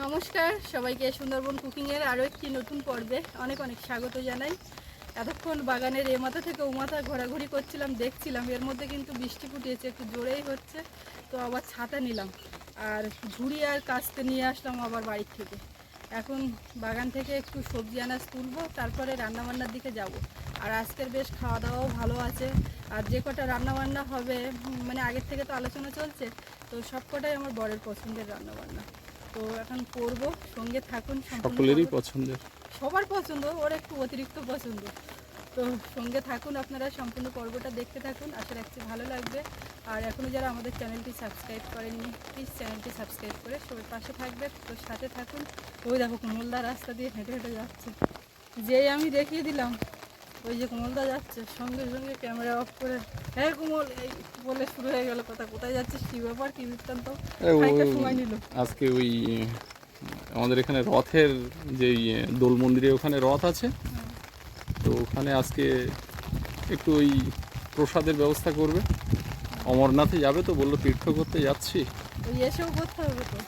নমস্কার, সবাইকে সুন্দরবন কুকিংয়ের আরও একটি নতুন পর্বে অনেক অনেক স্বাগত জানাই। এতক্ষণ বাগানের এ মাথা থেকে ও মাথা ঘোরাঘুরি করছিলাম, দেখছিলাম, এর মধ্যে কিন্তু বৃষ্টি ফুটিয়েছে একটু জোরেই হচ্ছে, তো আবার ছাতা নিলাম। আর ঝুড়ি আর কাস্তে নিয়ে আসলাম আবার বাড়ির থেকে। এখন বাগান থেকে একটু সবজি আনাজ তুলবো, তারপরে রান্নাবান্নার দিকে যাব। আর আজকের বেশ খাওয়া দাওয়াও ভালো আছে। আর যে কটা রান্নাবান্না হবে মানে আগের থেকে তো আলোচনা চলছে, তো সব কটাই আমার বরের পছন্দের রান্নাবান্না। তো এখন করব সঙ্গে থাকুন সম্পূর্ণ সকলেরই পছন্দের। সবার পছন্দ ওর একটু অতিরিক্ত পছন্দ। তো সঙ্গে থাকুন আপনারা সম্পূর্ণ পর্বটা দেখতে থাকুন আশা রাখছি ভালো লাগবে। আর এখনও যারা আমাদের চ্যানেলটি সাবস্ক্রাইব করেননি প্লিজ চ্যানেলটি সাবস্ক্রাইব করে সবাই পাশে থাকবে। তো সাথে থাকুন। ওই দেখো কোমলদা রাস্তা দিয়ে হেঁটে হেঁটে যাচ্ছে। যেই আমি দেখিয়ে দিলাম ওই যে কোমলদা যাচ্ছে সঙ্গে সঙ্গে ক্যামেরা অফ করে। হ্যাঁ কোমল এই বলে শুরু হয়ে গেল কথা। কোথায় যাচ্ছিস? কি ব্যাপার? কি বৃত্তান্ত? সময় নিল। আজকে ওই আমাদের এখানে রথের যে দোল মন্দিরে ওখানে রথ আছে। তো ওখানে আজকে একটু ওই প্রসাদের ব্যবস্থা করবে। অমরনাথে যাবে তো বলল তীর্থ করতে যাচ্ছি। এসেও করতে হবে তো।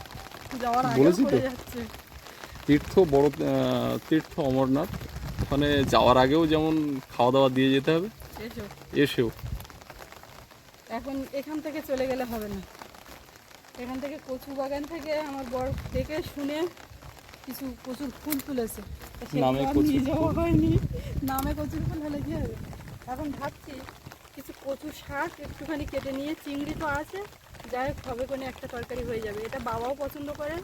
যাওয়ার আগে বলেছি তো। তীর্থ বড় তীর্থ অমরনাথ। ওখানে যাওয়ার আগেও যেমন খাওয়া দাওয়া দিয়ে যেতে হবে এসো। এসেও। এখন এখান থেকে চলে গেলে হবে না। এখান থেকে কচু বাগান থেকে আমার বর দেখে শুনে কিছু প্রচুর ফুল তুলেছে। নামে কচুর ফুল। হয়নি। নামে কচুর ফুল হলে কি হবে? এখন ভাবছি কিছু কচু শাক একটুখানি কেটে নিয়ে চিংড়ি তো আছে যাই হোক হবে কোনো একটা তরকারি হয়ে যাবে। এটা বাবাও পছন্দ করে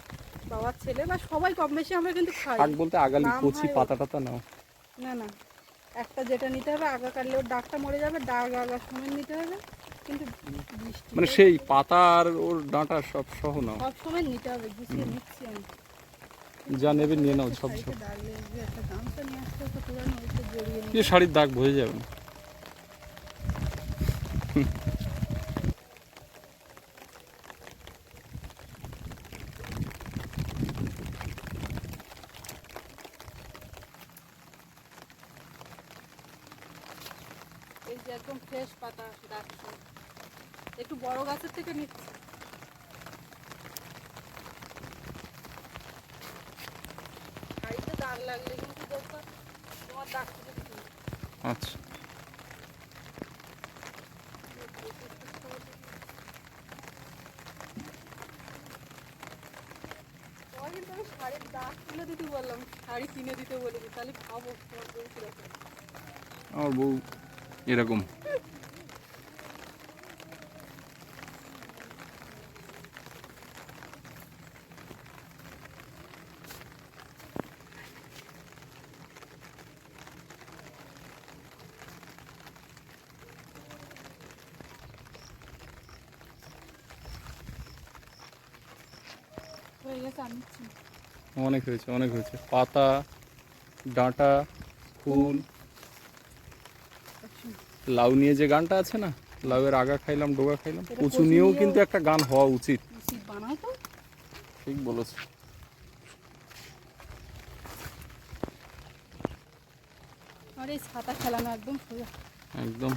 বাবার ছেলে বা সবাই কম বেশি আমরা কিন্তু খাই। বলতে আগালি কচি পাতা টাতা নাও। না না। একটা যেটা নিতে হবে আগা কাটলে ওর ডাকটা মরে যাবে ডাক আগা সময় নিতে হবে কিন্তু মানে সেই পাতা আর ওর ডাঁটা সব সহ নাও। সব সময় নিতে হবে গুছিয়ে নিচ্ছি আমি। যা নেবে নিয়ে নাও সব সব। শাড়ির দাগ বোঝা যাবে। না এই যে একদম ফ্রেশ পাতা ডাকছে একটু বড় গাছের থেকে নিচ্ছি। দাগ লাগলে কিন্তু তোমার দাগ। আচ্ছা। কিন্তু আমি শাড়ির দাগ তুলে দিতে বললাম। শাড়ি কিনে দিতে বলেছি তাহলে খাব তোমার বউ কীরকম। আমার বউ এরকম। অনেক হয়েছে অনেক হয়েছে। পাতা ডাঁটা ফুল। লাউ নিয়ে যে গানটা আছে না লাউয়ের আগা খাইলাম ডোগা খাইলাম কচু নিয়েও কিন্তু একটা গান হওয়া উচিত। ঠিক বলেছ। আর ছাতা খেলানো একদম একদম।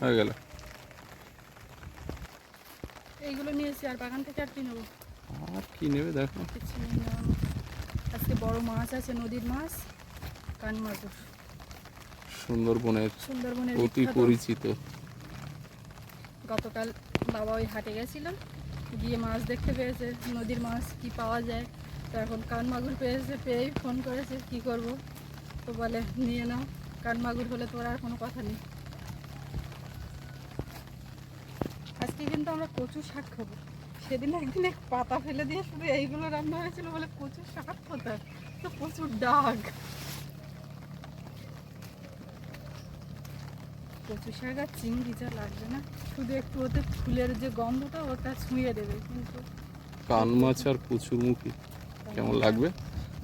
হয়ে গেল। এইগুলো নিয়েছি আর বাগান থেকে আর কি নেব? আর কি নেবে দেখো। আজকে বড় মাছ আছে নদীর মাছ কান মাগুর। সুন্দরবনের সুন্দরবনের অতি বিখ্যাত। পরিচিত। গতকাল বাবা ওই হাটে গেছিল গিয়ে মাছ দেখতে পেয়েছে নদীর মাছ কি পাওয়া যায় তো এখন কান মাগুর পেয়েছে পেয়েই ফোন করেছে কি করব? তো বলে নিয়ে নাও কান মাগুর হলে তোর আর কোনো কথা নেই। আজকে কিন্তু আমরা কচু শাক খাব। সেদিন একদিন এক পাতা ফেলে দিয়ে শুধু এইগুলো রান্না হয়েছিল বলে কচু শাক কোথায়? তো প্রচুর ডাক। কচু শাক চিংড়ি যা লাগবে না। শুধু একটু ওতে ফুলের যে গন্ধটা ওটা ছুঁয়ে দেবে কিন্তু। কান মাছ আর কচুর মুখি কেমন লাগবে?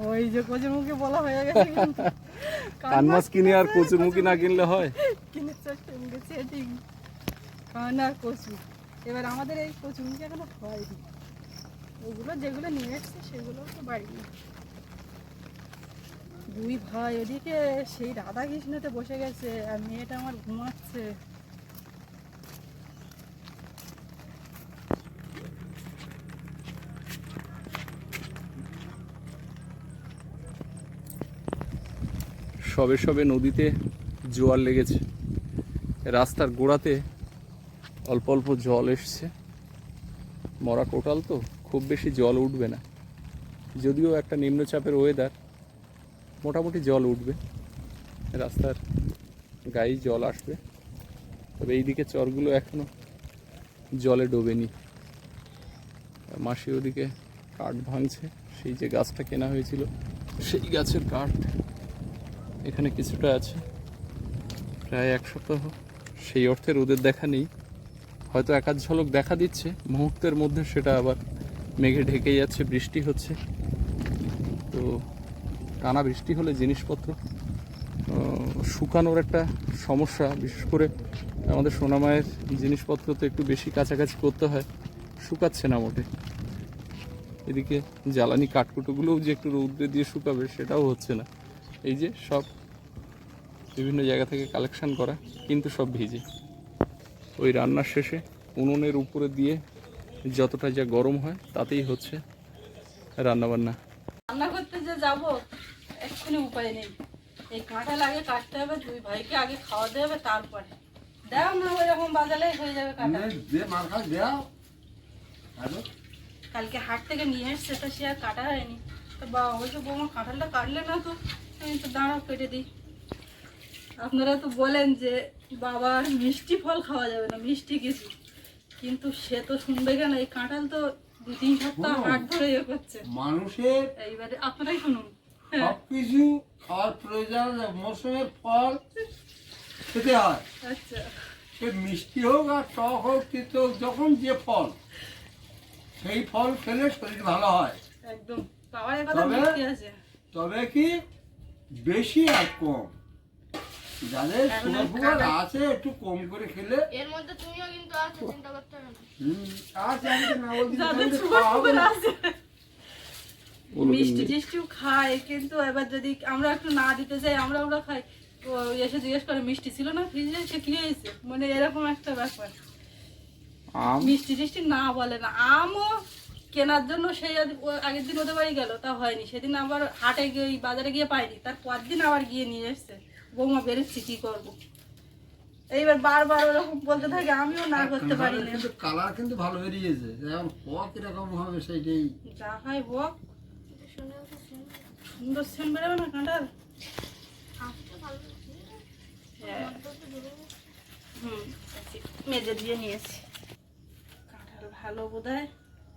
ওই যে কচুর মুখে বলা হয়ে গেছে কিন্তু। কান মাছ কিনে আর কচুর মুখি না কিনলে হয়? কিনে সঙ্গে ঠিক কান আর কচু। এবার আমাদের এই কচু মুখে এখনও হয়নি। ওগুলো যেগুলো নিয়ে এসছে সেগুলো তো বাড়ি। দুই ভাই ওদিকে সেই রাধাকৃষ্ণতে বসে গেছে আর মেয়েটা আমার ঘুমাচ্ছে। সবে সবে নদীতে জোয়ার লেগেছে। রাস্তার গোড়াতে অল্প অল্প জল এসছে। মরা কোটাল তো, খুব বেশি জল উঠবে না। যদিও একটা নিম্নচাপের ওয়েদার মোটামুটি জল উঠবে। রাস্তার গায়ে জল আসবে। তবে এইদিকে চরগুলো এখনও জলে ডোবেনি। মাসি ওদিকে কাঠ ভাঙছে, সেই যে গাছটা কেনা হয়েছিল, সেই গাছের কাঠ এখানে কিছুটা আছে। প্রায় এক সপ্তাহ, সেই অর্থে রোদের দেখা নেই। হয়তো একাধ ঝলক দেখা দিচ্ছে, মুহূর্তের মধ্যে সেটা আবার মেঘে ঢেকে যাচ্ছে, বৃষ্টি হচ্ছে। তো টানা বৃষ্টি হলে জিনিসপত্র শুকানোর একটা সমস্যা। বিশেষ করে আমাদের সোনামায়ের জিনিসপত্র তো একটু বেশি কাছাকাছি করতে হয়, শুকাচ্ছে না মোটে। এদিকে জ্বালানি কাঠকুটোগুলোও যে একটু রৌদ্রে দিয়ে শুকাবে সেটাও হচ্ছে না। এই যে সব বিভিন্ন জায়গা থেকে কালেকশান করা, কিন্তু সব ভিজে। ওই রান্নার শেষে উনুনের উপরে দিয়ে যতটা যা গরম হয়, তাতেই হচ্ছে রান্নাবান্না। রান্না যে যাব এক্ষুনি উপায় নেই। এই কাঁটা লাগে কাটতে হবে দুই ভাইকে আগে খাওয়াতে হবে তারপরে। দাও না ওই রকম বাজালে হয়ে যাবে কালকে হাট থেকে নিয়ে এসছে তো সে আর কাটা হয়নি। তো বাবা বলছে বৌমা কাঁঠালটা কাটলে না তো আমি তো দাঁড়াও কেটে দিই। আপনারা তো বলেন যে বাবার মিষ্টি ফল খাওয়া যাবে না মিষ্টি কিছু। কিন্তু সে তো শুনবে কেন? এই কাঁঠাল তো দু তিন সপ্তাহ হাট ধরে ইয়ে করছে। মানুষের এইবারে আপনারাই শুনুন। সবকিছু খাওয়ার প্রয়োজন মৌসুমের ফল খেতে হয়। আচ্ছা। সে মিষ্টি হোক আর টক হোক তিত হোক যখন যে ফল সেই ফল খেলে শরীর ভালো হয়। একদম। তবে? তবে কি বেশি আর কম? যাদের সুগার আছে একটু কম করে খেলে। এর মধ্যে তুমিও কিন্তু আছো চিন্তা করতে হবে আছে আমি না বলছি যাদের সুগার খাওয়াবো ফুগার না। আছে। মিষ্টি টিষ্টিও খায় কিন্তু এবার যদি আমরা একটু না দিতে চাই আমরা ওরা খাই। এসে জিজ্ঞেস করে মিষ্টি ছিল না ফ্রিজে সে কি হয়েছে? মানে এরকম একটা ব্যাপার। মিষ্টি টিষ্টি না বলে না। আমও কেনার জন্য সেই আগের দিন ওদের বাড়ি গেল তা হয়নি। সেদিন আবার হাটে গিয়ে বাজারে গিয়ে পাইনি তার পরের দিন আবার গিয়ে নিয়ে এসছে। বৌমা বেরোচ্ছি কি করব? এইবার বারবার ওরকম বলতে থাকে আমিও না করতে পারি না কিন্তু কালার কিন্তু ভালো বেরিয়েছে। এখন ক কীরকম হবে সেইটাই। যা হয় হোক শুনে সুন্দর সেন বেরোবে না কাঁঠাল? আসতে ভালো লাগছে। হ্যাঁ। হুম মেজে দিয়ে নিয়েছি কাঁঠাল ভালো বোধ হয়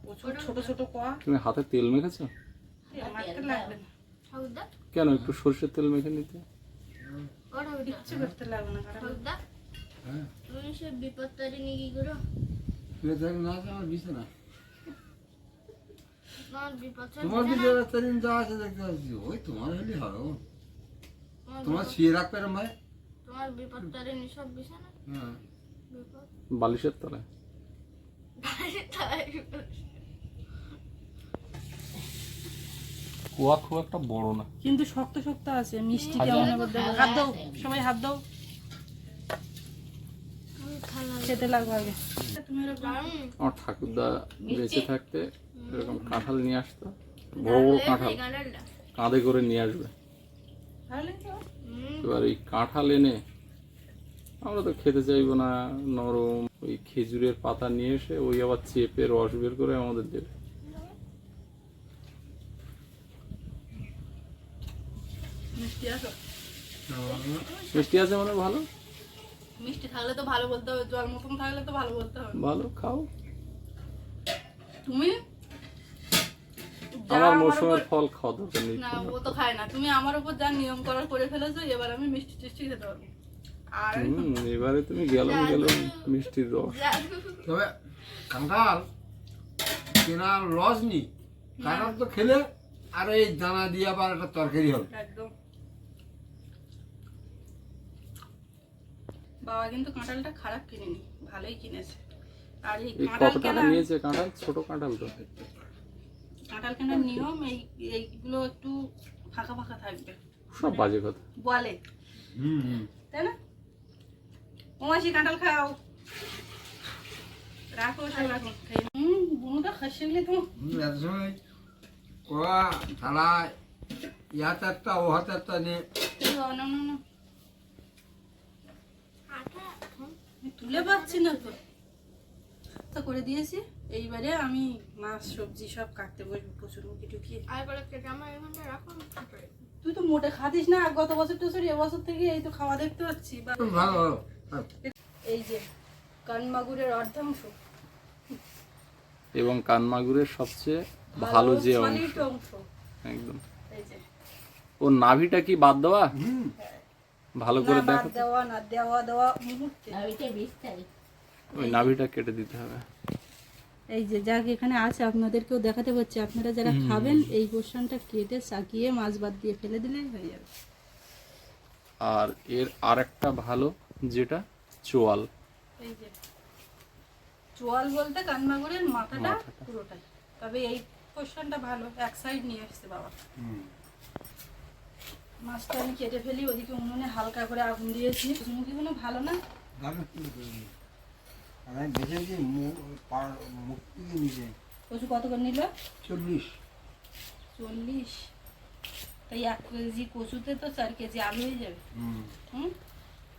প্রচুর ছোট ছোট কোয়া তুমি হাতে তেল মেখেছো? লাগবে না। কেন একটু সর্ষের তেল মেখে নিতে? কিচ্ছু করতে লাগবে না কাঁঠাল ঠাকুরদা হ্যাঁ তুমি সে বিপদ তারিণী কি করো না আমার বিছানা তোমার বিপদ তোমার তারিণী বিছানা তারিন যা আছে দেখতে পাচ্ছি ওই তোমার হলে তোমার শুয়ে রাখবে রে ভাই তোমার বিপদ সব বিছানা হ্যাঁ বিপদ বালিশের তলায়। কুয়া খুব একটা বড় না। কিন্তু শক্ত শক্ত আছে মিষ্টি কেমন দাও। হাত দাও সবাই হাত দাও। খেতে লাগবে আগে। তুমি আমার ঠাকুরদা বেঁচে থাকতে এরকম কাঁঠাল নিয়ে আসতো। বড় বড় কাঁঠাল। কাঁধে করে নিয়ে আসবে। তাহলে এবার এই কাঁঠাল এনে আমরা তো খেতে চাইব না নরম। ওই খেজুরের পাতা নিয়ে এসে ওই আবার চেপে রস বের করে আমাদের দেবে। মিষ্টি আছে মানে ভালো? মিষ্টি থাকলে তো ভালো বলতে হবে জল মতন থাকলে তো ভালো বলতে হবে। ভালো খাও। তুমি? আমার মৌসুমের ফল খাওয়া দরকার নেই। না ও তো খায় না। তুমি আমার উপর যা নিয়ম করার করে ফেলেছো এবার আমি মিষ্টি টিষ্টি খেতে পারব। আর এবারে তুমি গেলাম গেলাম মিষ্টির রস। তবে কাঁঠাল কেনার লস নি। কাঁঠাল তো খেলে আর এই দানা দিয়ে আবার একটা তরকারি হবে। একদম। বাবা কিন্তু কাঁঠালটা খারাপ কিনেনি ভালোই কিনেছে। আর এই কাঁঠাল কেনা নিয়েছে কাঁঠাল? ছোট কাঁঠাল তো। কাঁঠাল কেনার নিয়ম এই এইগুলো একটু ফাঁকা ফাঁকা থাকবে। সব বাজে কথা। বলে। হুম তাই না? ও মাসি কাঁঠাল খাও। রাখো সব রাখো। হুম বুনুটা খাসিয়ে তো। কোয়া থালায় ইয়াতে একটা ও হাতে একটা নিয়ে না না না আটা এখন আমি তুলে পাচ্ছি না তো। তো করে দিয়েছি। এইবারে আমি মাছ সবজি সব কাটতে বসবো প্রচুর মুখে টুকিয়ে। তুই তো মোটে খাতিস না গত বছর টছর এবছর থেকে এই তো খাওয়া দেখতে পাচ্ছি। বা ভালো ভালো হ্যাঁ। এই যে কানমাগুরের অর্ধাংশ। এবং কানমাগুরের সবচেয়ে ভালো যে অংশ। একদম। এই যে। ও নাভিটা কি বাদ দেওয়া? হুম ভালো করে দেখো। দেওয়া না দেওয়া দেওয়া মুহূর্তে। ওই নাভিটা কেটে দিতে হবে। এই যে যাক এখানে আছে আপনাদেরকেও দেখাতে পাচ্ছি। আপনারা যারা খাবেন এই পোর্শনটা কেটে চাকিয়ে মাছ বাদ দিয়ে ফেলে দিলেই হয়ে যাবে। আর এর আরেকটা ভালো যেটা চোয়াল। এই যে চোয়াল বলতে কানমাগুরের মাথাটা মাথাটা। পুরোটাই। তবে এই পোর্শনটা ভালো এক সাইড নিয়ে আসছে বাবা। হুম। মাছটা আমি কেটে ফেলি ওদিকে উনুনে হালকা করে আগুন দিয়েছি। মুখগুলো ভালো না? কচু কত করে নিল? চল্লিশ। চল্লিশ? তাই এক কেজি কচুতে তো চার কেজি আলু হয়ে যাবে। হুম। হুম?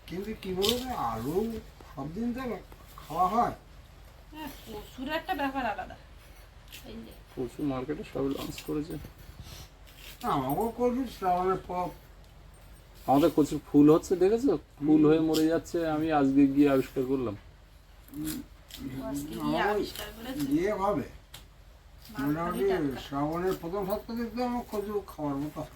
কিন্তু কি বলব আলু সব দিন তো খাওয়া হয়। হ্যাঁ কচুর একটা ব্যাপার আলাদা। এই যে। মার্কেটে সব লঞ্চ করেছে। আমাকেও করবি শ্রাবণের পর আমাদের কচুর ফুল হচ্ছে দেখেছ? ফুল হয়ে মরে যাচ্ছে আমি আজকে গিয়ে আবিষ্কার করলাম। গিয়ে হবে। মোটামুটি শ্রাবণের প্রথম সপ্তাহ দেখতে আমার কচু খাওয়ার মতো। হবে।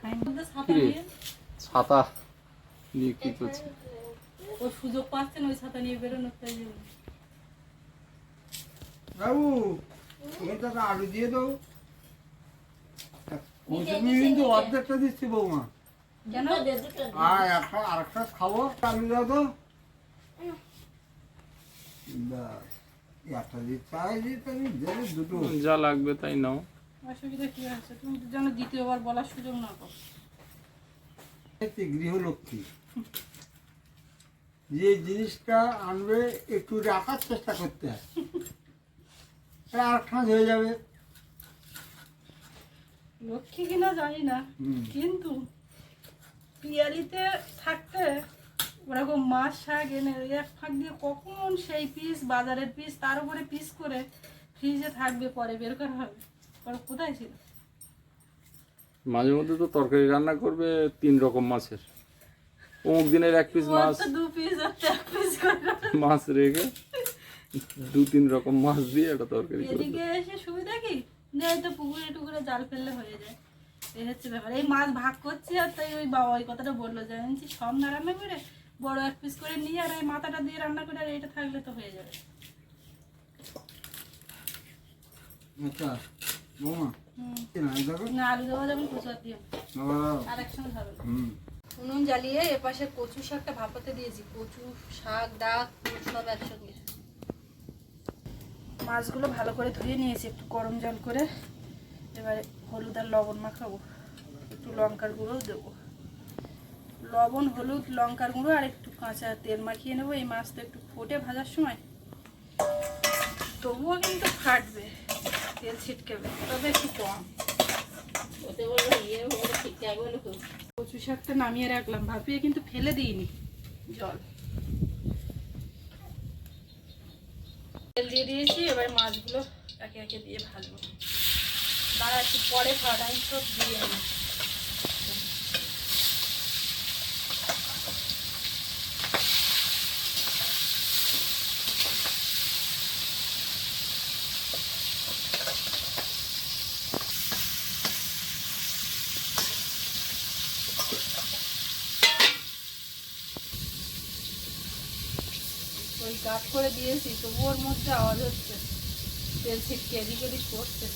খাইনি তো ছাতা কিরে? নিয়ে ছাতা নিয়ে কি করছে? ও সুযোগ পাচ্ছেন ওই ছাতা নিয়ে বেরোনোর তাই জন্য। বাবু এটা তো আলু দিয়ে দাও। কচুমি কিন্তু অর্ধেকটা দিচ্ছি বৌমা। কেন? আর একটা আরেকটা খাব আলু দাও তো। ব্যাস, একটা দিতে দিতে দুটো। যা লাগবে তাই নাও। অসুবিধা কি আছে? তুমি যেন দ্বিতীয়বার বলার সুযোগ না পাও। গৃহলক্ষ্মী। যে জিনিসটা আনবে একটু রাখার চেষ্টা করতে হয়। আরেকখানা হয়ে যাবে। লক্ষ্মী কিনা জানি না কিন্তু পিয়ারিতে থাকতে ওরকম মাছ শাক এনে ওই এক ফাঁক দিয়ে কখন সেই পিস বাজারের পিস তার উপরে পিস করে ফ্রিজে থাকবে পরে বের করা হবে। কোথায় ছিল? মাঝে মধ্যে তো তরকারি রান্না করবে তিন রকম মাছের। অমুক দিনের এক পিস মাছ। দু পিস আর এক পিস করে। মাছ রেখে দু তিন রকম মাছ দিয়ে একটা তরকারি এদিকে এসে সুবিধা কি? তো পুকুরে টুকুরে জাল ফেললে হয়ে যায়। এই হচ্ছে ব্যাপার। এই মাছ ভাগ করছি আর তাই ওই বাবা ওই কথাটা বলল যে আমি সব না রান্না করে বড় এক পিস করে নিয়ে আর এই মাথাটা দিয়ে রান্না করে আর এইটা থাকলে তো হয়ে যাবে। আচ্ছা বৌমা উনুন জ্বালিয়ে এপাশে কচু শাকটা ভাপাতে দিয়েছি। কচু শাক ডাক সব একসঙ্গে। মাছগুলো ভালো করে ধুয়ে নিয়েছি একটু গরম জল করে। এবারে হলুদ আর লবণ মাখাবো। একটু লঙ্কার গুঁড়োও দেবো। লবণ হলুদ লঙ্কার গুঁড়ো আর একটু কাঁচা তেল মাখিয়ে নেব। এই মাছ তো একটু ফোটে ভাজার সময়। তবুও কিন্তু ফাটবে তেল ছিটকেবে তবে একটু কম। কচু শাকটা নামিয়ে রাখলাম ভাপিয়ে কিন্তু ফেলে দিইনি জল। তেল দিয়ে দিয়েছি এবার মাছগুলো একে একে দিয়ে ভাজবো। দাঁড়া একটু পরে আমি সব দিয়ে নিই ওই গাছ করে দিয়েছি তবু ওর মধ্যে আওয়াজ হচ্ছে। তেল ছিটকে এদিক ওদিক করছে।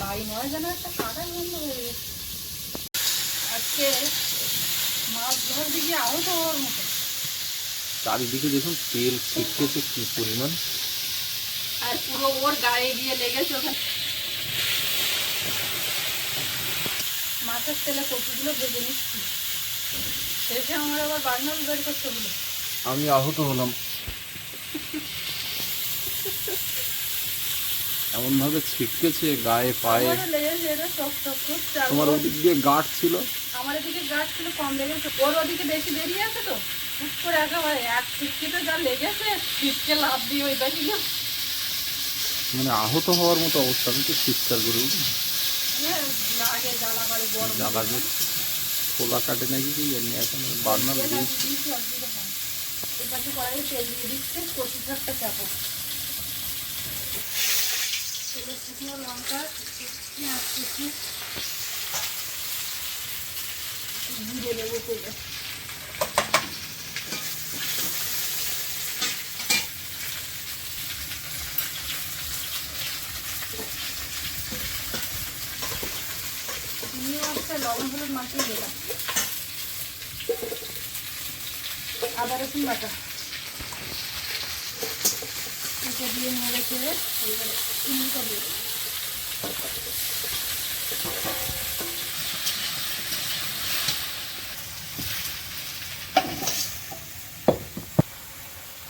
বাড়ি নয় যেন একটা কাঁটা বন্ধ হয়ে গেছে। আজকে মাছ ধরতে গিয়ে আরও তো ওর মতো। চারিদিকে দেখুন তেল ছিটকেছে কি পরিমাণ। আর পুরো ওর গায়ে গিয়ে লেগেছে ওখানে। মাছের তেলে কচুগুলো ভেজে নিচ্ছি। শেষে আমার আবার বার্নাল বের করতে হলো আমি আহত হলাম। এমন ভাবে ছিটকেছে গায়ে পায়ে। তোমার ওদিক দিয়ে গাঢ় ছিল। আমার ছিল কম লেগেছে। ওর ওদিকে বেশি বেরিয়ে আছে তো? হুট করে একেবারে এক ছিটকিতে যা লেগেছে ছিটকে লাভ দিয়ে ছিল মানে আহত হওয়ার মতো অবস্থা আমি চিৎকার করে উঠি জ্বালা করে। খোলা কাটে নাকি কি জানি এখন বার্নার তেল হয়। দিয়ে দিচ্ছে কচি চাপো। তেলে শুকনো লবণ হলুদ মাখিয়ে দিলাম আদা রসুন বাটা। এটা দিয়ে নেড়ে চেড়ে এবারে চিনিটা দেবো।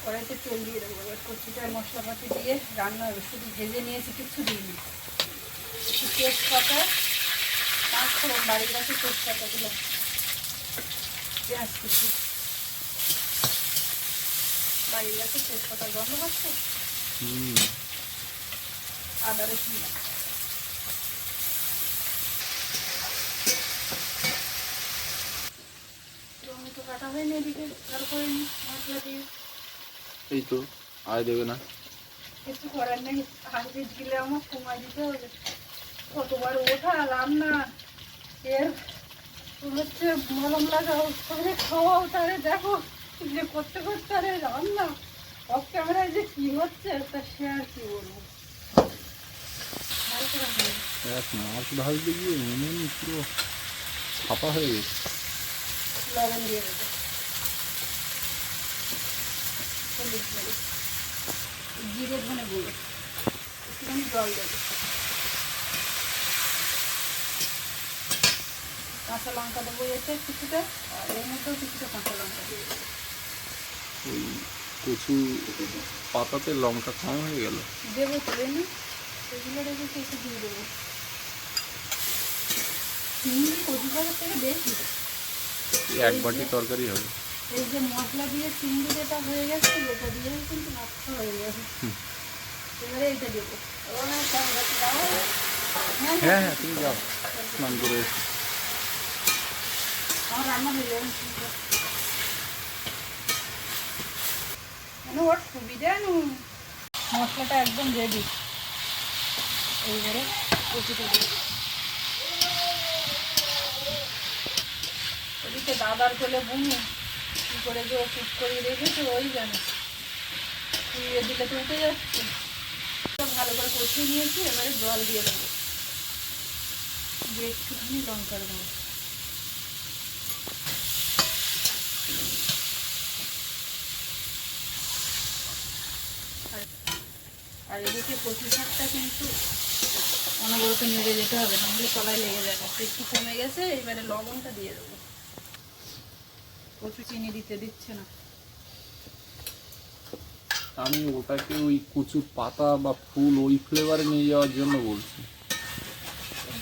কড়াইতে তেল দিয়ে দেবো। এবার কচিটা, মশলাপাতি দিয়ে রান্না হবে শুধু ভেজে নিয়েছি, কিচ্ছু দিইনি। একটু তেজপাতা পাঁচ ফোড়ন, বাড়ির কাছে তেজপাতা দিলাম। পেঁয়াজ কুচি। বাড়ির কাছে তেজপাতার গন্ধ পাচ্ছে? আদা রসুন। টমেটো কাটা হয়নি এদিকে তারপরে নি মশলা দিয়ে এই তো, আয় দেবে না কিছু করার নেই আগে গেলে আমার সময় দিতে হবে কতবার ওঠা রান্না এর হচ্ছে মলম লাগাও, তাহলে খাওয়াও, তাহলে দেখো যে করতে করতে আরে রান্না অফ ক্যামেরায় যে কি হচ্ছে তা সে আর কি বলব? ভালো করে এক মাছ ভাজতে গিয়ে মনে পুরো ছাপা হয়ে গেছে। লবণ দিয়ে দেবো। জিরে ধনে গুঁড়ো। একটুখানি জল দেবো। কাঁচা লঙ্কা দেবো এতে কিছুটা আর এর মধ্যেও কিছুটা কাঁচা লঙ্কা দেবো। ওই কচু পাতাতে লঙ্কা কম হয়ে গেল। দেবো তো এমনি সেগুলো রেখেছি একটু দিয়ে দেবো। চিংড়ি কচু শাকের থেকে বেশি এই এক বাটি তরকারি হবে। এই যে মশলা দিয়ে চিংড়ি যেটা হয়ে গেছে এটা দিয়েই কিন্তু নষ্ট হয়ে যাবে এবারে এটা দেবো। হ্যাঁ হ্যাঁ হ্যাঁ। তুমি যাও। স্নান করে এসো। আমার রান্না হয়ে যাবে মানে ওর সুবিধা নু মশলাটা একদম রেডি এইবারে ওদিকে দাদার কোলে বুনু, কী করে যে ও চুপ করে রেখেছে, ওই জানে। শুয়ে দিলে তো উঠে যাচ্ছে। ভালো করে কষিয়ে নিয়েছি, এবারে জল দিয়ে দেবো। দিয়ে একটুখানি লঙ্কার গুঁড়ো। আর এদিকে কচু শাকটা কিন্তু অনবরত নেড়ে যেতে হবে নাহলে তলায় লেগে যাবে। একটু কমে গেছে এবারে লবণটা দিয়ে দেবো। কচু চিনি দিতে দিচ্ছে না। আমি ওটাকে ওই কচুর পাতা বা ফুল ওই ফ্লেভারে নিয়ে যাওয়ার জন্য বলছি।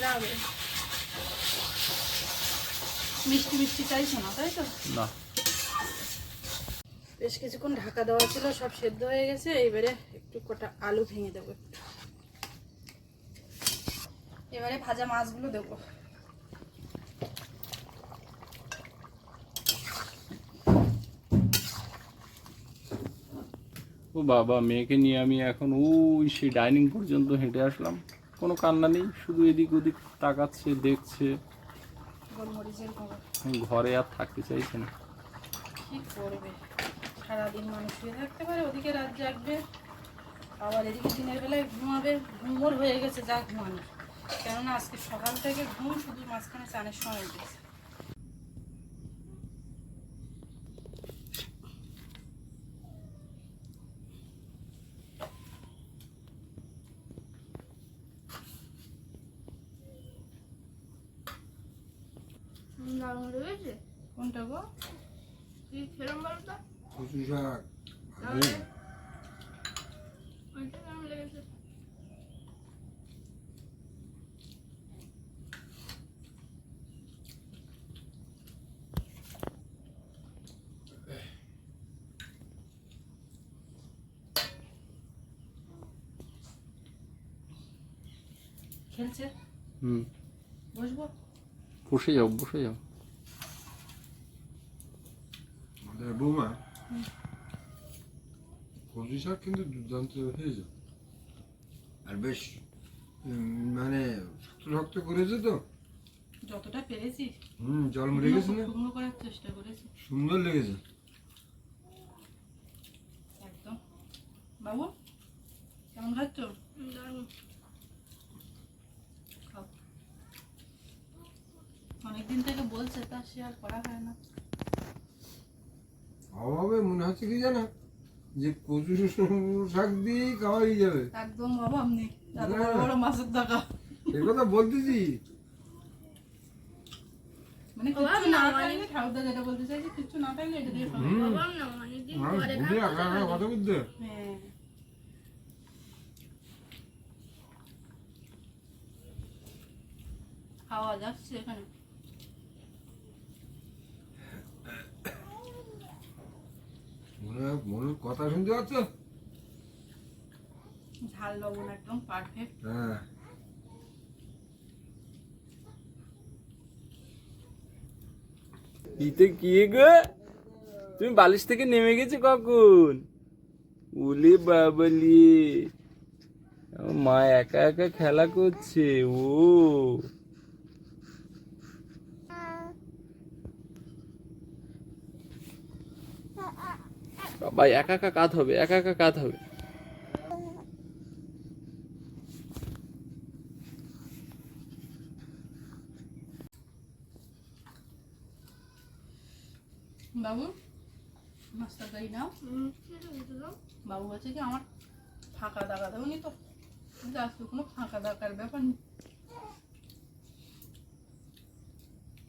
যাবে। মিষ্টি মিষ্টি চাইছো না তাই তো? না। বেশ কিছুক্ষণ ঢাকা দেওয়া ছিল সব সেদ্ধ হয়ে গেছে। এবারে একটু কটা আলু ভেঙে দেবো। একটু এবারে ভাজা মাছগুলো দেবো। ও বাবা মেয়েকে নিয়ে আমি এখন ওই সেই ডাইনিং পর্যন্ত হেঁটে আসলাম। কোনো কান্না নেই শুধু এদিক ওদিক তাকাচ্ছে দেখছে। ঘরে আর থাকতে চাইছে না। কি করবে? সারাদিন মানুষ শুয়ে থাকতে পারে ওদিকে রাত জাগবে আবার এদিকে দিনের বেলায় ঘুমাবে ঘুমোর হয়ে গেছে যা ঘুমানো। কেননা আজকে সকাল থেকে ঘুম শুধু মাঝখানে চানের সময় লেগেছে। কোনটা গো? কি সেরম বলো তো কচু শাক খেলছে? হুম। বসবো? বসে যাও বসে যাও। বৌমা। কচু শাক কিন্তু দুর্দান্ত হয়েছে আর বেশ মানে শক্ত করেছে তো যতটা পেরেছি হুম জল মরে গেছে না শুকনো করার চেষ্টা করেছি সুন্দর লেগেছে একদম বাবু কেমন খাচ্ছ অনেকদিন থেকে বলছে তা শেয়ার করা হয় না অভাবে মনে হচ্ছে কি জানো যে কচু শাক দিয়েই খাওয়াই যাবে। একদম অভাব নেই। না। বড় বড় মাছের টাকা। এই কথা বলতেছি। মানে কিছু না থাকলে ঠাকুরদা যেটা বলতে চাইছে কিছু না থাকলে এটা দিয়ে খাওয়া অভাব না অনেকদিন পরে বুঝে খাচ্ছি একা একা কথা বলতে। হ্যাঁ। খাওয়া যাচ্ছে এখানে। মনের কথা শুনতে পাচ্ছ? ঝাল লবণ একদম পারফেক্ট হ্যাঁ। ইতে কি গো? তুমি বালিশ থেকে নেমে গেছো কখন? উলি বাবলি। আমার মা একা একা খেলা করছে ও। বাবা একা একা কাত হবে একা একা কাত হবে। বাবু মাছটা দেই নাও। বাবু বলছে কি আমার ফাঁকা দাগা দেবনি তো আজকে কোনো ফাঁকা দাগার ব্যাপার নেই।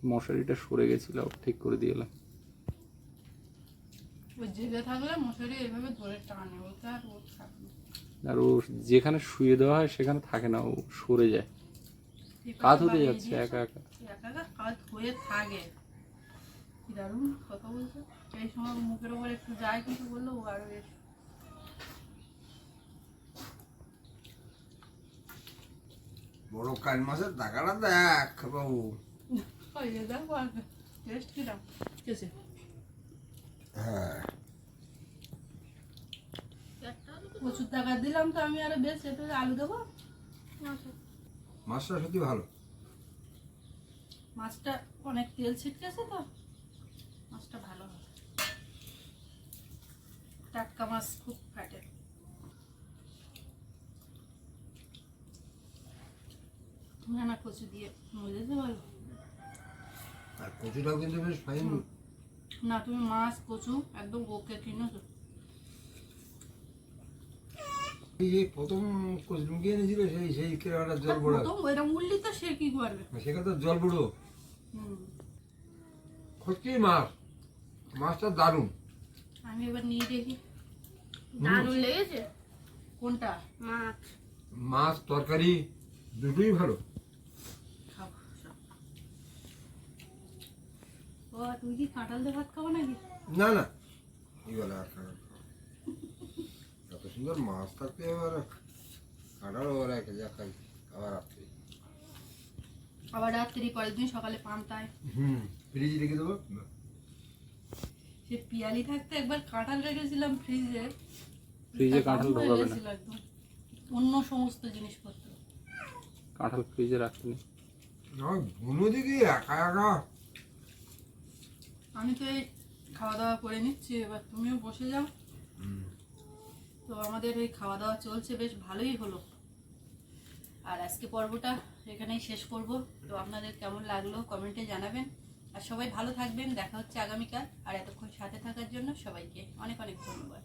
মশারিটা সরে গেছিল ঠিক করে দিয়ে এলাম। ওই জেগে থাকলে মশারি এইভাবে ধরে টানে ওটা আর ও থাকে আর ও যেখানে শুয়ে দেওয়া হয় সেখানে থাকে না ও সরে যায়। কাত হতে যাচ্ছে একা একা। একা একা কাজ হয়ে থাকে। দারুণ কথা বলছে। এই সময় মুখের ওপর একটু যায় বলল ও আরও বেশ। বড় কাল মাছের টাকাটা দেখ বাবু। টেস্ট কিরাম কেছে হ্যাঁ। একটা আলু তো প্রচুর টাকা দিলাম তো আমি আরও বেশ একটু আলু দেবো? মাছটা। সত্যি ভালো। মাছটা অনেক তেল ছিটকেছে তো মাছটা ভালো হবে। টাটকা মাছ খুব ফাটে তুমি আমার কচু দিয়ে পারো আর কচুটাও কিন্তু বেশ ফাইন না তুমি মাছ কচু একদম ওকে কিনেছো এই যে প্রথম কচু লুকিয়ে এনেছিল সেই সেই কেরাটা জল বড়। প্রথম ওইরকম উঠলি তো সে কি করবে? সেটা তো জল বড়। হুম। সত্যি মাছ। মাছটা দারুণ। আমি এবার নিয়ে দেখি। দারুণ লেগেছে? কোনটা? মাছ। মাছ তরকারি দুটোই ভালো খাও সব। ও তুই কি কাঁঠাল দিয়ে ভাত খাব নাকি? না না। কি বলে আর খারাপ এত সুন্দর মাছ থাকতে এবার। কাটার ওরা রেখে যা খাই আবার রাত্রি। আবার রাত্রি পরের দিন সকালে পান্তায়। হুম ফ্রিজে রেখে দেবো? সে পিয়ালি থাকতে একবার কাঁঠাল রেখেছিলাম ফ্রিজে। ফ্রিজে কাঁঠাল ঢোকাবে না। একদম। অন্য সমস্ত জিনিসপত্র। কাঁঠাল ফ্রিজে রাখতে নেই বুনো দিকে একা একা আমি তো এই খাওয়া দাওয়া করে নিচ্ছি এবার তুমিও বসে যাও। তো আমাদের এই খাওয়া দাওয়া চলছে বেশ ভালোই হলো। আর আজকে পর্বটা এখানেই শেষ করব। তো আপনাদের কেমন লাগল কমেন্টে জানাবেন। আর সবাই ভালো থাকবেন দেখা হচ্ছে আগামীকাল। আর এতক্ষণ সাথে থাকার জন্য সবাইকে অনেক অনেক ধন্যবাদ।